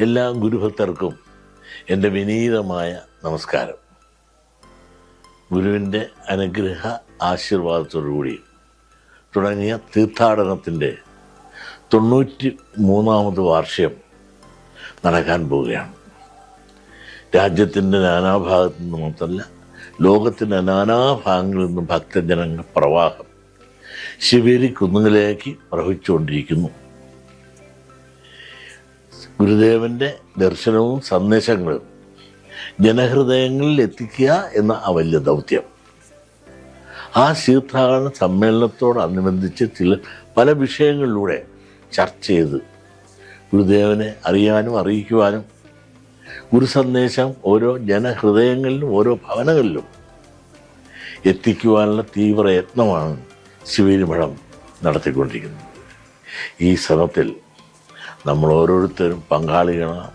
എല്ലാ ഗുരുഭക്തർക്കും എന്റെ വിനീതമായ നമസ്കാരം. ഗുരുവിന്റെ അനുഗ്രഹ ആശീർവാദത്തോടുകൂടി തുടങ്ങിയ തീർത്ഥാടനത്തിന്റെ തൊണ്ണൂറ്റി മൂന്നാമത് വാർഷികം നടക്കാൻ പോവുകയാണ്. രാജ്യത്തിന്റെ നാനാഭാഗത്തു നിന്ന് മാത്രമല്ല ലോകത്തിന്റെ നാനാഭാഗങ്ങളിൽ നിന്നും ഭക്തജനങ്ങളുടെ പ്രവാഹം ശിവേരി കുന്നുകളിലേക്ക് പ്രവഹിച്ചുകൊണ്ടിരിക്കുന്നു. ഗുരുദേവന്റെ ദർശനവും സന്ദേശങ്ങളും ജനഹൃദയങ്ങളിൽ എത്തിക്കുക എന്ന ആ വലിയ ദൗത്യം. ആ തീർത്ഥാടന സമ്മേളനത്തോടനുബന്ധിച്ച് ചില പല വിഷയങ്ങളിലൂടെ ചർച്ച ചെയ്ത് ഗുരുദേവനെ അറിയാനും അറിയിക്കുവാനും ഗുരു സന്ദേശം ഓരോ ജനഹൃദയങ്ങളിലും ഓരോ ഭവനങ്ങളിലും എത്തിക്കുവാനുള്ള തീവ്ര യത്നമാണ് ശിവരിമഠം നടത്തിക്കൊണ്ടിരിക്കുന്നത്. ഈ ശ്രമത്തിൽ നമ്മൾ ഓരോരുത്തരും പങ്കാളികളാണ്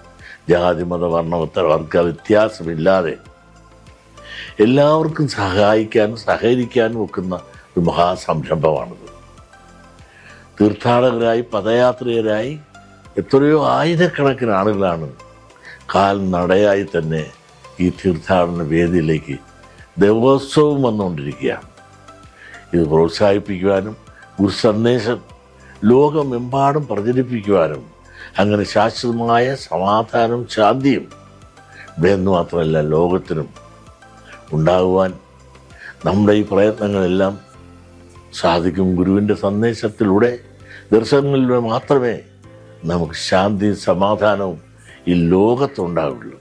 ജാതി മത വർണവത്ത വർഗ വ്യത്യാസമില്ലാതെ എല്ലാവർക്കും സഹായിക്കാനും സഹകരിക്കാനും ഒക്കുന്ന ഒരു മഹാസംരംഭമാണിത്. തീർത്ഥാടകരായി പദയാത്രികരായി എത്രയോ ആയിരക്കണക്കിന് ആളുകളാണ് കാൽ നടയായി തന്നെ ഈ തീർത്ഥാടന വേദിയിലേക്ക് ദേവോത്സവം വന്നുകൊണ്ടിരിക്കുകയാണ്. ഇത് പ്രോത്സാഹിപ്പിക്കുവാനും ഒരു സന്ദേശം ലോകമെമ്പാടും പ്രചരിപ്പിക്കുവാനും അങ്ങനെ ശാശ്വതമായ സമാധാനം ശാന്തിയും ഇവിടെയെന്ന് മാത്രമല്ല ലോകത്തിനും ഉണ്ടാകുവാൻ നമ്മുടെ ഈ പ്രയത്നങ്ങളെല്ലാം സാധിക്കും. ഗുരുവിന്റെ സന്ദേശത്തിലൂടെ ദർശനങ്ങളിലൂടെ മാത്രമേ നമുക്ക് ശാന്തിയും സമാധാനവും ഈ ലോകത്തുണ്ടാകുള്ളൂ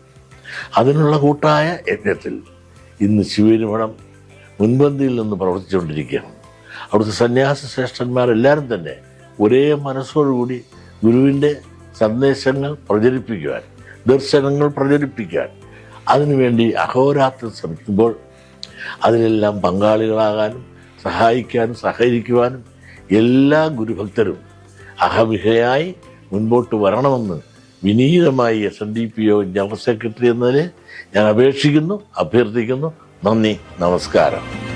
അതിനുള്ള കൂട്ടായ യജ്ഞത്തിൽ ഇന്ന് ശിവരുമണം മുൻപന്തിയിൽ നിന്ന് പ്രവർത്തിച്ചുകൊണ്ടിരിക്കുകയാണ്. അവിടുത്തെ സന്യാസ ശ്രേഷ്ഠന്മാരെല്ലാവരും തന്നെ ഒരേ മനസ്സോടുകൂടി ഗുരുവിന്റെ സന്ദേശങ്ങൾ പ്രചരിപ്പിക്കുവാൻ ദർശനങ്ങൾ പ്രചരിപ്പിക്കാൻ അതിനുവേണ്ടി അഹോരാത്രം ശ്രമിക്കുമ്പോൾ അതിലെല്ലാം പങ്കാളികളാകാനും സഹായിക്കാനും സഹകരിക്കുവാനും എല്ലാ ഗുരുഭക്തരും അഹമിഹയായി മുൻപോട്ട് വരണമെന്ന് വിനീതമായി എസ് എൻ ഡി പി ഒ ജനറൽ സെക്രട്ടറി എന്നതിന് ഞാൻ അപേക്ഷിക്കുന്നു അഭ്യർത്ഥിക്കുന്നു. നന്ദി നമസ്കാരം.